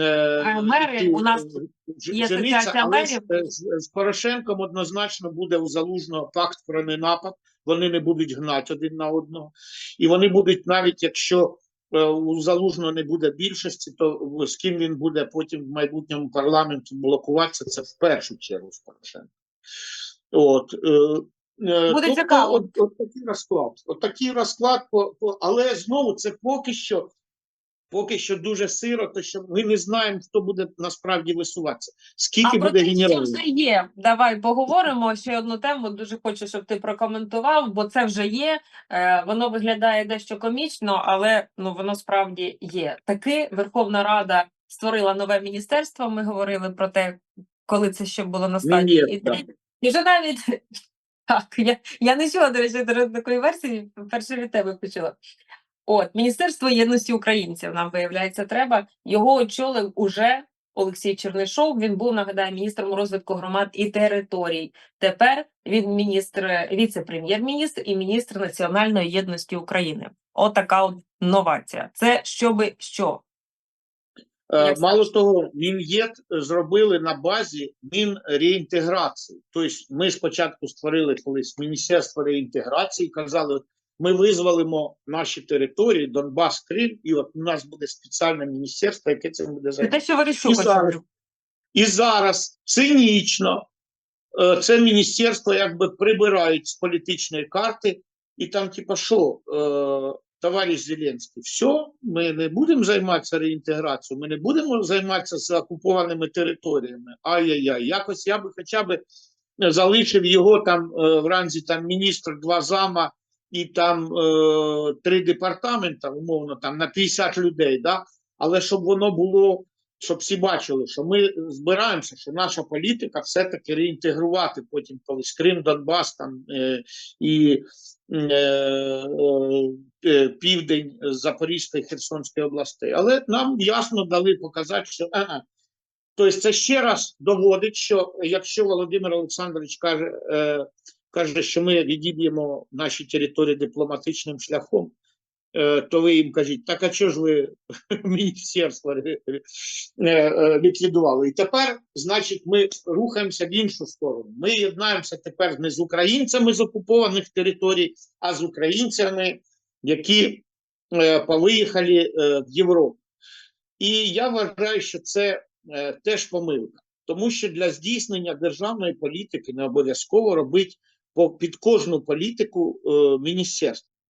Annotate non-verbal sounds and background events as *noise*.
Е, мери, у нас е, є асоціація мерів. з, з Порошенком однозначно буде у залужного пакт про ненапад. Вони не будуть гнати один на одного, і вони будуть навіть якщо е, у залужного не буде більшості, то з ким він буде потім в майбутньому парламенті блокуватися, це в першу чергу з Порошенком. От, е, е, Буде тобто, цікаво. От, от такий розклад. От такий розклад, але знову це поки що, поки що дуже сиро, то що ми не знаємо, хто буде насправді висуватися. Скільки а буде генералів. вже є. Давай поговоримо ще одну тему. Дуже хочу, щоб ти прокоментував, бо це вже є. Е, воно виглядає дещо комічно, але ну воно справді є. Таки Верховна Рада створила нове міністерство. Ми говорили про те, коли це ще було на стадії Мін'єр, ідеї. І вже навіть *laughs* так, я, я не чула, до речі, до такої версії, перше від тебе почула. От, Міністерство єдності українців нам виявляється треба. Його очолив уже Олексій Чернишов. Він був, нагадаю, міністром розвитку громад і територій. Тепер він міністр, віце-прем'єр-міністр і міністр національної єдності України. Отака от новація. Це щоби що? Е, Як Мало скажеш? того, Мін'єд зробили на базі Мінреінтеграції. Тобто ми спочатку створили колись Міністерство реінтеграції, казали, ми визволимо наші території, Донбас, Крим, і от у нас буде спеціальне міністерство, яке цим буде займатися. І зараз. І зараз цинічно е, це міністерство якби прибирають з політичної карти, і там, типа, що, е, товариш Зеленський, все, ми не будемо займатися реінтеграцією, ми не будемо займатися з окупованими територіями. Ай-яй-яй, якось я би хоча б залишив його там е, в ранзі там міністр, два зама і там е, три департамента, умовно, там на 50 людей, да? але щоб воно було щоб всі бачили, що ми збираємося, що наша політика все-таки реінтегрувати потім колись Крим, Донбас там е, і е, е, е, південь Запорізької Херсонської областей. Але нам ясно дали показати, що ага. Тобто це ще раз доводить, що якщо Володимир Олександрович каже, е, каже, що ми відіб'ємо наші території дипломатичним шляхом, е, то ви їм кажіть, так а чого ж ви *laughs* міністерство е, е, ліквідували? І тепер, значить, ми рухаємося в іншу сторону. Ми єднаємося тепер не з українцями з окупованих територій, а з українцями, які повиїхали в Європу. І я вважаю, що це теж помилка, тому що для здійснення державної політики не обов'язково робити під кожну політику е, міністерство.